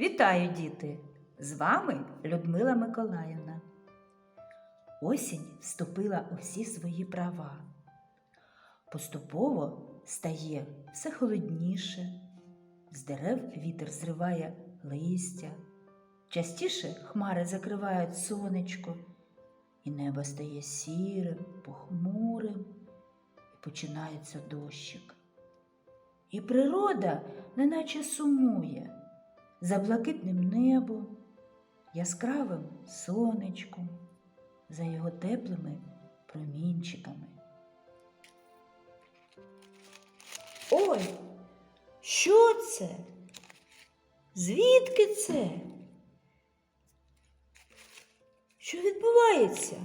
Вітаю, діти! З вами Людмила Миколаївна. Осінь вступила у всі свої права. Поступово стає все холодніше, з дерев вітер зриває листя, частіше хмари закривають сонечко, і небо стає сірим, похмурим, і починається дощик. І природа неначе сумує за блакитним небом, яскравим сонечком, за його теплими промінчиками. Ой, що це? Звідки це? Що відбувається?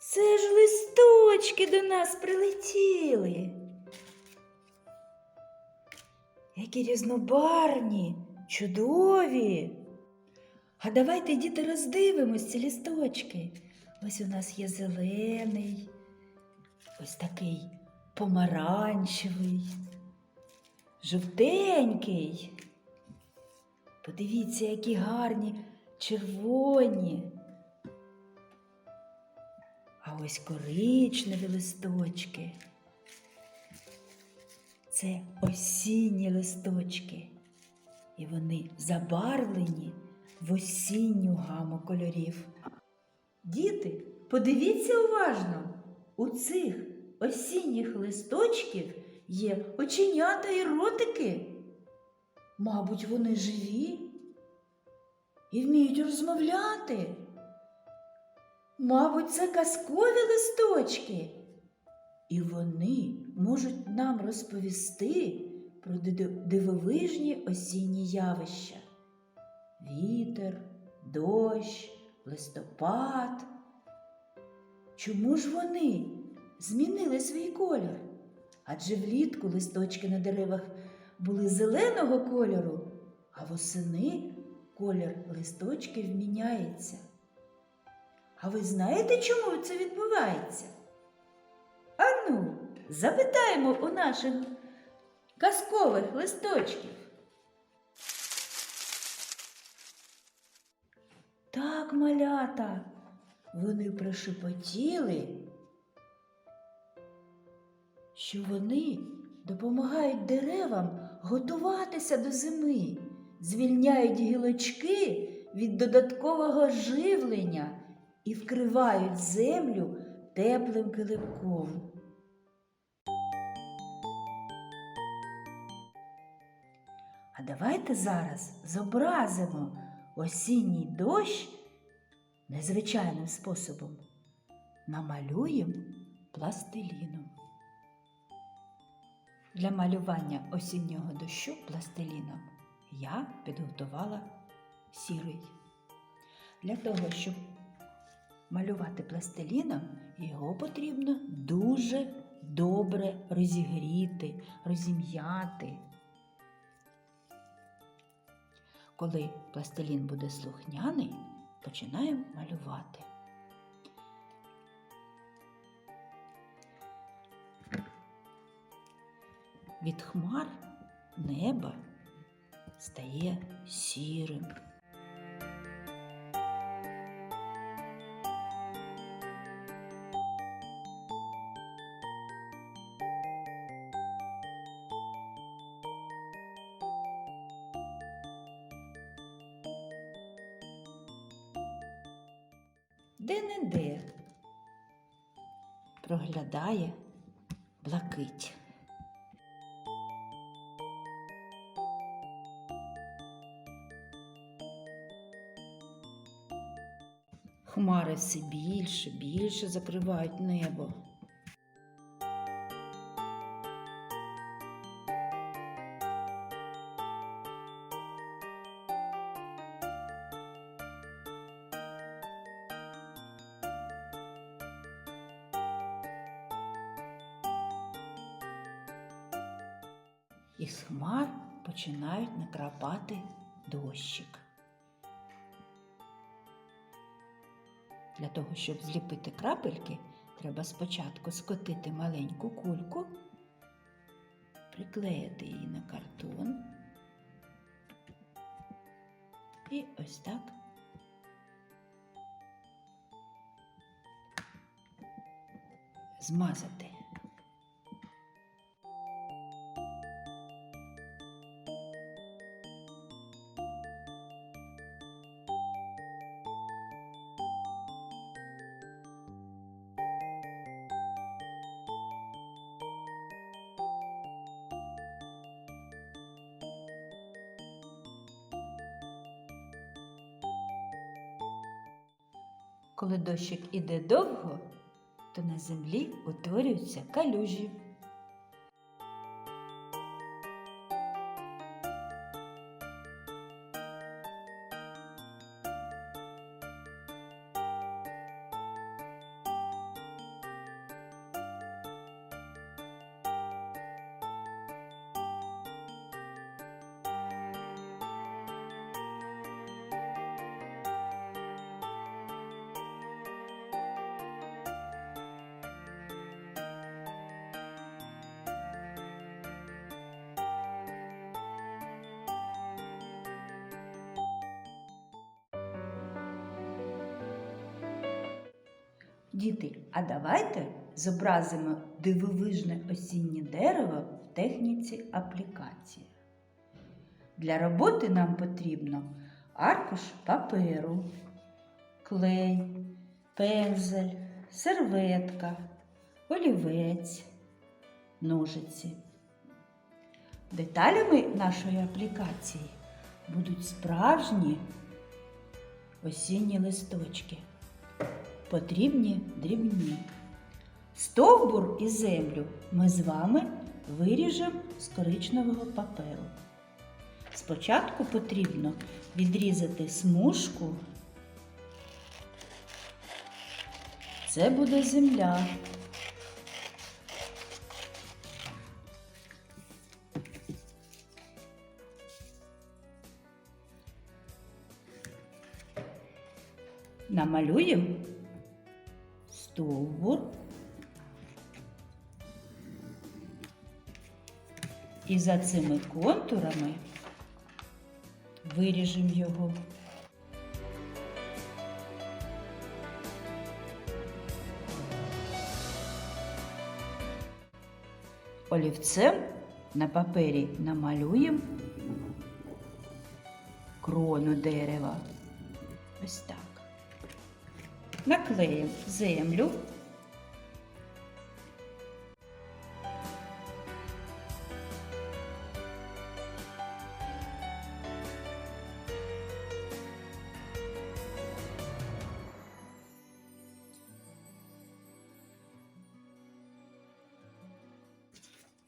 Це ж листочки до нас прилетіли. Які різнобарні, чудові. А давайте, діти, роздивимось ці лісточки. Ось у нас є зелений, ось такий помаранчевий, жовтенький. Подивіться, які гарні червоні. А ось коричневі листочки. Це осінні листочки, і вони забарвлені в осінню гаму кольорів. Діти, подивіться уважно, у цих осінніх листочків є оченята і ротики. Мабуть, вони живі і вміють розмовляти. Мабуть, це казкові листочки. І вони можуть нам розповісти про дивовижні осінні явища. Вітер, дощ, листопад. Чому ж вони змінили свій колір? Адже влітку листочки на деревах були зеленого кольору, а восени колір листочків міняється. А ви знаєте, чому це відбувається? Запитаємо у наших казкових листочків. Так, малята, вони прошепотіли, що вони допомагають деревам готуватися до зими, звільняють гілочки від додаткового живлення і вкривають землю теплим килимком. А давайте зараз зобразимо осінній дощ незвичайним способом. Намалюємо пластиліном. Для малювання осіннього дощу пластиліном я підготувала сірий. Для того, щоб малювати пластиліном, його потрібно дуже добре розігріти, розім'яти. Коли пластилін буде слухняний, починаємо малювати. Від хмар неба стає сірим. Де-не-де проглядає блакить. Хмари все більше, більше закривають небо. Із хмар починають накрапати дощик. Для того, щоб зліпити крапельки, треба спочатку скотити маленьку кульку, приклеїти її на картон, І ось так. Змазати. Коли дощик іде довго, то на землі утворюються калюжі. Діти, а давайте зобразимо дивовижне осіннє дерево в техніці аплікації. Для роботи нам потрібно аркуш паперу, клей, пензель, серветка, олівець, ножиці. Деталями нашої аплікації будуть справжні осінні листочки потрібні дрібні. Стовбур і землю ми з вами виріжемо з коричневого паперу. Спочатку потрібно відрізати смужку. Це буде земля. Намалюємо стовбур. І за цими контурами виріжемо його. Олівцем на папері намалюємо крону дерева. Ось так. Наклеїмо землю.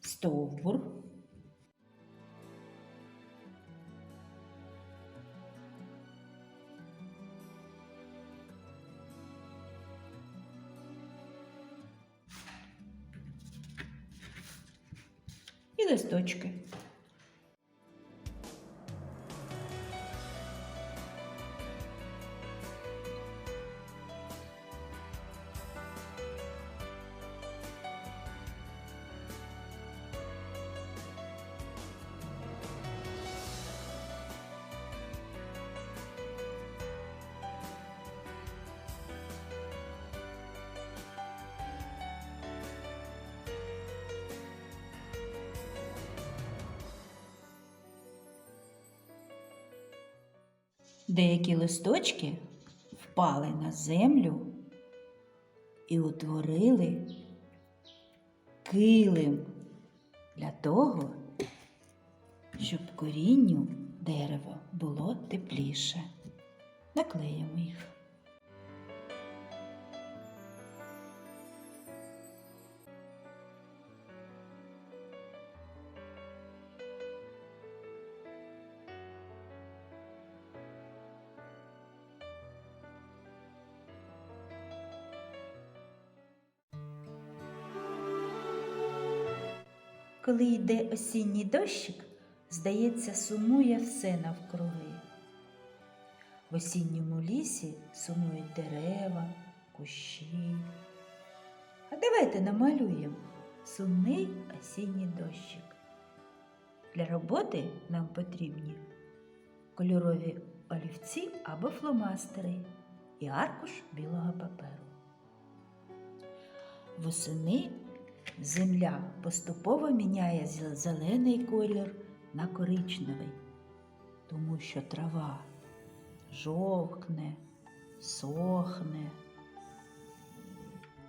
Стовбур. Деякі листочки впали на землю і утворили килим для того, щоб корінню дерева було тепліше. Наклеїмо їх. Коли йде осінній дощик, здається, сумує все навкруги. В осінньому лісі сумують дерева, кущі. А давайте намалюємо сумний осінній дощик. Для роботи нам потрібні кольорові олівці або фломастери і аркуш білого паперу. Восени земля поступово міняє зелений колір на коричневий, тому що трава жовкне, сохне.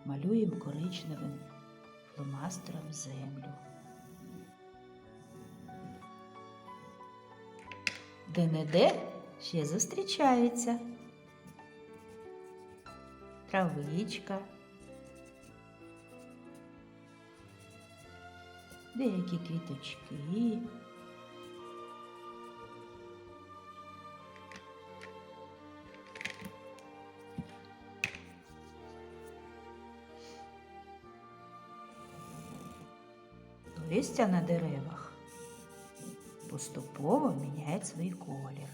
Малюємо коричневим фломастером землю. Де-не-де ще зустрічається травичка, деякі квіточки. Листя на деревах поступово міняє свій колір.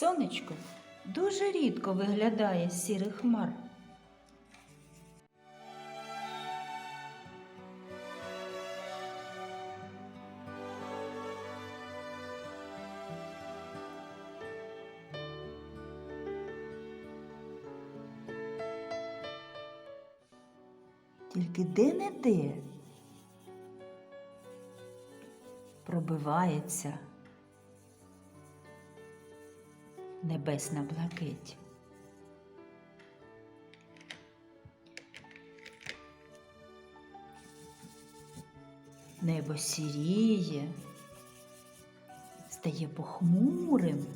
Сонечко дуже рідко виглядає з сірих хмар. Тільки де-не-де пробивається небесна блакить. Небо сіріє, стає похмурим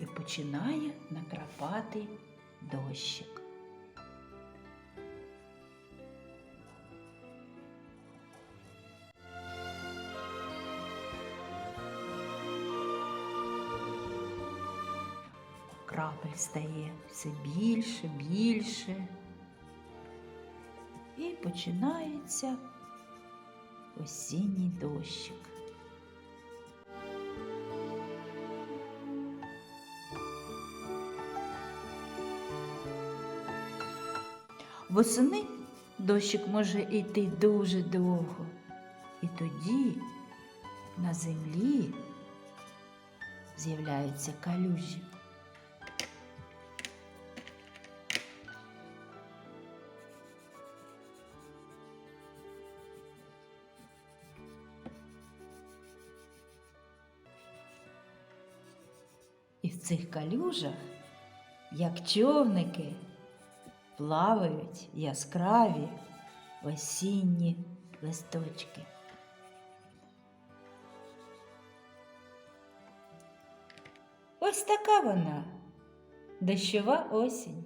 і починає накрапати дощик. Крапель стає все більше, більше. І починається осінній дощик. Восени дощик може йти дуже довго. І тоді на землі з'являються калюжі. І в цих калюжах, як човники, плавають яскраві осінні листочки. Ось така вона, дощова осінь.